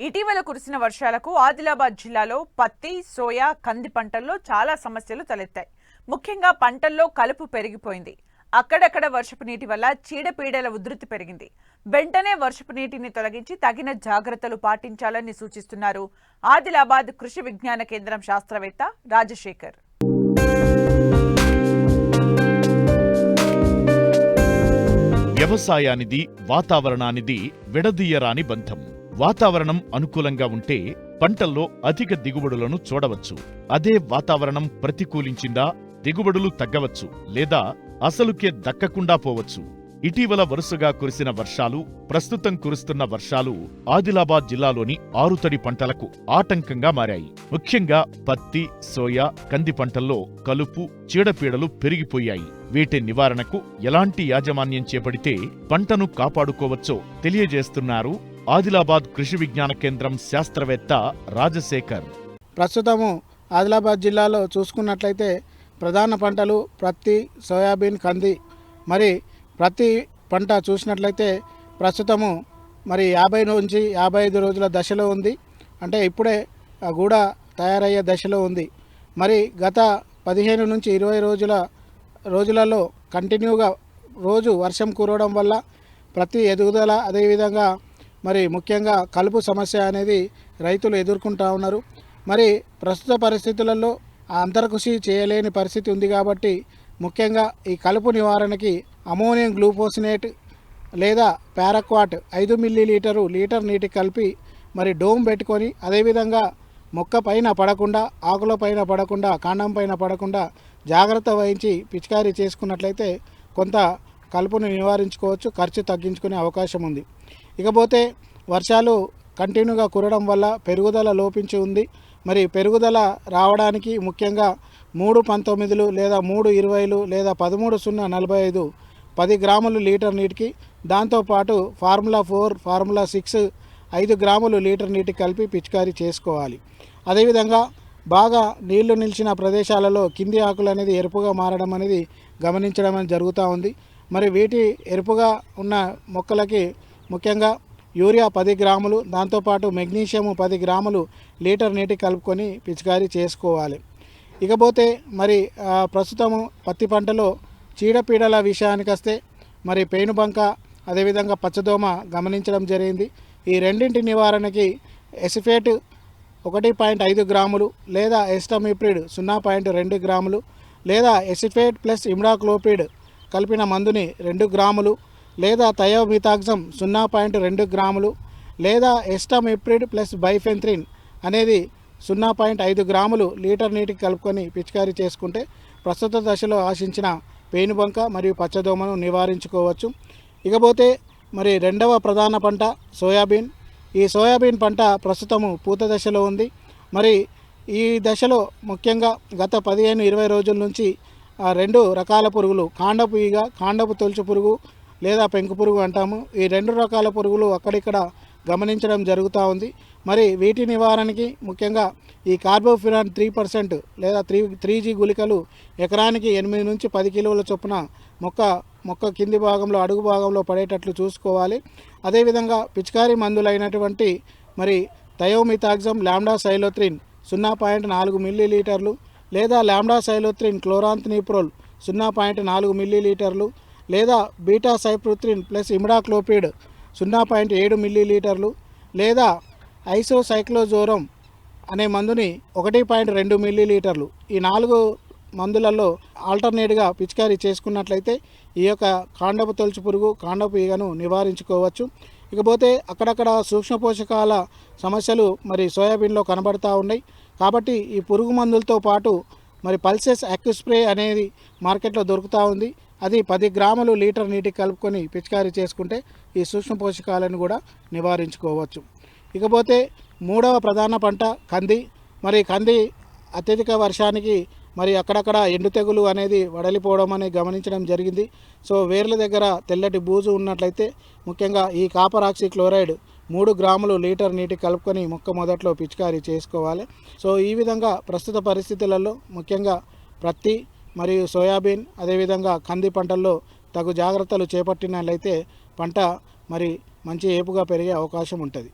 ఇటీవల కురిసిన వర్షాలకు ఆదిలాబాద్ జిల్లాలో పత్తి సోయా కంది పంటల్లో చాలా సమస్యలు తలెత్తాయి. ముఖ్యంగా పంటల్లో కలుపు పెరిగిపోయింది. అక్కడక్కడ వర్షపు నీటి వల్ల చీడపీడల ఉధృతి పెరిగింది. వెంటనే వర్షపు నీటిని తొలగించి తగిన జాగ్రత్తలు పాటించాలని సూచిస్తున్నారు ఆదిలాబాద్ కృషి విజ్ఞాన కేంద్రం శాస్త్రవేత్త రాజశేఖర్. వ్యవసాయానిది వాతావరణానిది విడదీయరాని బంధం. వాతావరణం అనుకూలంగా ఉంటే పంటల్లో అధిక దిగుబడులను చూడవచ్చు. అదే వాతావరణం ప్రతికూలించిందా దిగుబడులు తగ్గవచ్చు లేదా అసలుకే దక్కకుండా పోవచ్చు. ఇటీవల వరుసగా కురిసిన వర్షాలు ప్రస్తుతం కురుస్తున్న వర్షాలు ఆదిలాబాద్ జిల్లాలోని ఆరుతడి పంటలకు ఆటంకంగా మారాయి. ముఖ్యంగా పత్తి సోయా కంది పంటల్లో కలుపు చీడపీడలు పెరిగిపోయాయి. వీటి నివారణకు ఎలాంటి యాజమాన్యం చేపడితే పంటను కాపాడుకోవచ్చో తెలియజేస్తున్నారు ఆదిలాబాద్ కృషి విజ్ఞాన కేంద్రం శాస్త్రవేత్త రాజశేఖర్. ప్రస్తుతము ఆదిలాబాద్ జిల్లాలో చూసుకున్నట్లయితే ప్రధాన పంటలు ప్రత్తి సోయాబీన్ కంది. మరి ప్రతి పంట చూసినట్లయితే ప్రస్తుతము మరి యాభై నుంచి యాభై ఐదు రోజుల దశలో ఉంది. అంటే ఇప్పుడే ఆ గూడ తయారయ్యే దశలో ఉంది. మరి గత పదిహేను నుంచి ఇరవై రోజుల రోజులలో కంటిన్యూగా రోజు వర్షం కురవడం వల్ల ప్రతి ఎదుగుదల అదేవిధంగా మరి ముఖ్యంగా కలుపు సమస్య అనేది రైతులు ఎదుర్కొంటూ ఉన్నారు. మరి ప్రస్తుత పరిస్థితులలో అంతర్కృషి చేయలేని పరిస్థితి ఉంది కాబట్టి ముఖ్యంగా ఈ కలుపు నివారణకి అమోనియం గ్లూకోసినేట్ లేదా పారాక్వాట్ ఐదు మిల్లీ లీటరు లీటర్ నీటి కలిపి మరి డోమ్ పెట్టుకొని అదేవిధంగా మొక్క పైన పడకుండా ఆకుల పైన పడకుండా కాండం పైన పడకుండా జాగ్రత్త వహించి పిచికారీ చేసుకున్నట్లయితే కొంత కలుపును నివారించుకోవచ్చు ఖర్చు తగ్గించుకునే అవకాశం ఉంది. ఇకపోతే వర్షాలు కంటిన్యూగా కురడం వల్ల పెరుగుదల లోపించి ఉంది. మరి పెరుగుదల రావడానికి ముఖ్యంగా మూడు పంతొమ్మిదిలు లేదా మూడు ఇరవైలు లేదా పదమూడు సున్నా నలభై ఐదు పది గ్రాములు లీటర్ నీటికి దాంతోపాటు ఫార్ములా ఫోర్ ఫార్ములా సిక్స్ ఐదు గ్రాములు లీటర్ నీటికి కలిపి పిచికారీ చేసుకోవాలి. అదేవిధంగా బాగా నీళ్ళు నిలిచిన ప్రదేశాలలో కింది ఆకులు అనేది ఎరుపుగా మారడం అనేది గమనించడం అనేది జరుగుతూ ఉంది. మరి వీటి ఎరుపుగా ఉన్న మొక్కలకి ముఖ్యంగా యూరియా పది గ్రాములు దాంతోపాటు మెగ్నీషియం పది గ్రాములు లీటర్ నీటి కలుపుకొని పిచికారీ చేసుకోవాలి. ఇకపోతే మరి ప్రస్తుతము పత్తి పంటలో చీడపీడల విషయానికి వస్తే మరి పేనుబంక అదేవిధంగా పచ్చదోమ గమనించడం జరిగింది. ఈ రెండింటి నివారణకి ఎసిఫేట్ ఒకటి పాయింట్ ఐదు గ్రాములు లేదా ఎస్టమిప్రిడ్ సున్నా పాయింట్ రెండు గ్రాములు లేదా ఎసిఫేట్ ప్లస్ ఇమ్డాక్లోపిడ్ కలిపిన మందుని రెండు గ్రాములు లేదా థయోమితాక్సమ్ సున్నా పాయింట్ రెండు గ్రాములు లేదా ఎస్టమిప్రిడ్ ప్లస్ బైఫెంత్రిన్ అనేది సున్నా పాయింట్ ఐదు గ్రాములు లీటర్ నీటికి కలుపుకొని పిచికారీ చేసుకుంటే ప్రస్తుత దశలో ఆశించిన పేనుబంక మరియు పచ్చదోమను నివారించుకోవచ్చు. ఇకపోతే మరి రెండవ ప్రధాన పంట సోయాబీన్. ఈ సోయాబీన్ పంట ప్రస్తుతము పూత దశలో ఉంది. మరి ఈ దశలో ముఖ్యంగా గత పదిహేను ఇరవై రోజుల నుంచి ఆ రెండు రకాల పురుగులు కాండపు ఈగ కాండపు తొలుచు పురుగు లేదా పెంకు పురుగు అంటాము. ఈ రెండు రకాల పురుగులు అక్కడిక్కడ గమనించడం జరుగుతూ ఉంది. మరి వీటి నివారణకి ముఖ్యంగా ఈ కార్బోఫిరాన్ త్రీ పర్సెంట్ లేదా త్రీ త్రీ జీ గుళికలు ఎకరానికి ఎనిమిది నుంచి పది కిలోల చొప్పున మొక్క మొక్క కింది భాగంలో అడుగు భాగంలో పడేటట్లు చూసుకోవాలి. అదేవిధంగా పిచికారీ మందులైనటువంటి మరి థయోమితాగ్జమ్ ల్యాండా సైలోత్రిన్ సున్నా పాయింట్ నాలుగు మిల్లీ లీటర్లు లేదా ల్యాండా సైలోత్రిన్ క్లోరాంత్నిప్రోల్ సున్నా పాయింట్ నాలుగు మిల్లీ లీటర్లు లేదా బీటా సైప్రుత్రిన్ ప్లస్ ఇమిడాక్లోపిడ్ సున్నా పాయింట్ ఏడు మిల్లీ లీటర్లు లేదా ఐసోసైక్లోజోరం అనే మందుని ఒకటి పాయింట్ రెండు మిల్లీ లీటర్లు ఈ నాలుగు మందులలో ఆల్టర్నేట్గా పిచికారీ చేసుకున్నట్లయితే ఈ యొక్క కాండపు తొలుచు పురుగు కాండపు ఈగను నివారించుకోవచ్చు. ఇకపోతే అక్కడక్కడ సూక్ష్మ పోషకాల సమస్యలు మరి సోయాబీన్లో కనబడతా ఉన్నాయి. కాబట్టి ఈ పురుగు మందులతో పాటు మరి పల్సెస్ స్ప్రే అనేది మార్కెట్లో దొరుకుతూ ఉంది. అది పది గ్రాములు లీటర్ నీటికి కలుపుకొని పిచికారీ చేసుకుంటే ఈ సూక్ష్మ పోషకాలను కూడా నివారించుకోవచ్చు. ఇకపోతే మూడవ ప్రధాన పంట కంది. మరి కంది అత్యధిక వర్షానికి మరి అక్కడక్కడ ఎండు తెగులు అనేది వడలిపోవడం అనేది గమనించడం జరిగింది. సో వేర్ల దగ్గర తెల్లటి బూజు ఉన్నట్లయితే ముఖ్యంగా ఈ కాపర్ ఆక్సి క్లోరైడ్ మూడు గ్రాములు లీటర్ నీటి కలుపుకొని మొక్క మొదట్లో పిచికారీ చేసుకోవాలి. సో ఈ విధంగా ప్రస్తుత పరిస్థితులలో ముఖ్యంగా ప్రతి మరియు సోయాబీన్ అదేవిధంగా కంది పంటల్లో తగు జాగ్రత్తలు చేపట్టినట్లయితే పంట మరి మంచి ఏపుగా పెరిగే అవకాశం ఉంటుంది.